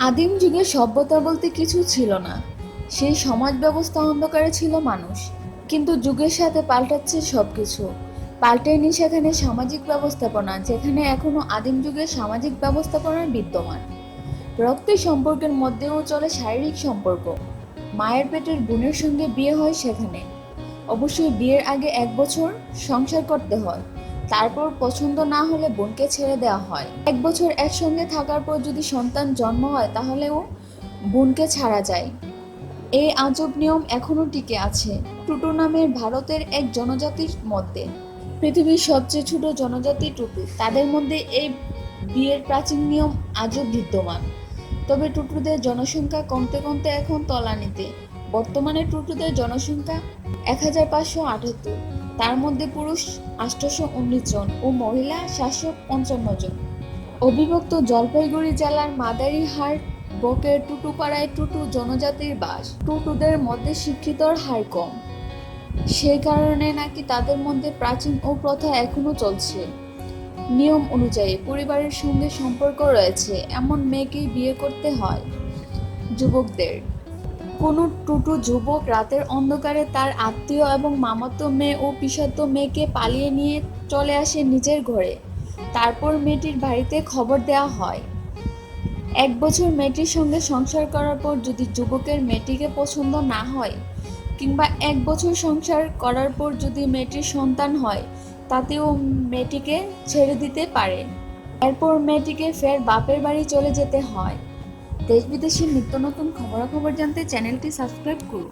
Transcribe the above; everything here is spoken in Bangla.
আদিম যুগে সভ্যতা বলতে কিছু ছিল না। সেই সমাজ ব্যবস্থা অন্ধকারে ছিল মানুষ। কিন্তু যুগের সাথে পাল্টাচ্ছে সব সবকিছু পাল্টেনি সেখানে সামাজিক ব্যবস্থাপনা, যেখানে এখনও আদিম যুগের সামাজিক ব্যবস্থাপনা বিদ্যমান। রক্তের সম্পর্কের মধ্যেও চলে শারীরিক সম্পর্ক। মায়ের পেটের বোনের সঙ্গে বিয়ে হয় সেখানে। অবশ্যই বিয়ের আগে এক বছর সংসার করতে হয়। তারপর পছন্দ না হলে বোনকে ছেড়ে দেওয়া হয়। এক বছর একসঙ্গে থাকার পর যদি সন্তান জন্ম হয় তাহলেও বোনকে ছাড়া যায়। এই আজব নিয়ম এখনও টিকে আছে। টুটু নামের ভারতের এক জনজাতির মধ্যে। পৃথিবীর সবচেয়ে ছোট জনজাতি টুটু। তাদের মধ্যে এই বিয়ের প্রাচীন নিয়ম আজও বিদ্যমান। তবে টুটুদের জনসংখ্যা কমতে কমতে এখন তলানিতে। বর্তমানে টুটুদের জনসংখ্যা এক হাজার পাঁচশো আটাত্তর। তার মধ্যে পুরুষ আটশোশো উনিশ জন ও মহিলা সাতশো পঞ্চান্ন জন। অবিভক্ত জলপাইগুড়ি জেলার মাদারিহাট, বকের টুটুপাড়ায় টুটু জনজাতির বাস। টুটুদের মধ্যে শিক্ষিতর হার কম। সেই কারণে নাকি তাদের মধ্যে প্রাচীন ও প্রথা এখনও চলছে। নিয়ম অনুযায়ী পরিবারের সঙ্গে সম্পর্ক রয়েছে, এমন মেয়েকেই বিয়ে করতে হয়। যুবকদের কোনো টুটু যুবক রাতের অন্ধকারে তার আত্মীয় এবং মামাতো মেয়ে ও পিসাতো মেয়েকে পালিয়ে নিয়ে চলে আসে নিজের ঘরে। তারপর মেয়েটির বাড়িতে খবর দেওয়া হয়। এক বছর মেয়েটির সঙ্গে সংসার করার পর যদি যুবকের মেয়েটিকে পছন্দ না হয় কিংবা এক বছর সংসার করার পর যদি মেয়েটির সন্তান হয়, তাতেও মেয়েটিকে ছেড়ে দিতে পারে। এরপর মেয়েটিকে ফের বাপের বাড়ি চলে যেতে হয়। দেশ বিদেশের নিত্য নতুন খবরাখবর জানতে চ্যানেলটি সাবস্ক্রাইব করুন।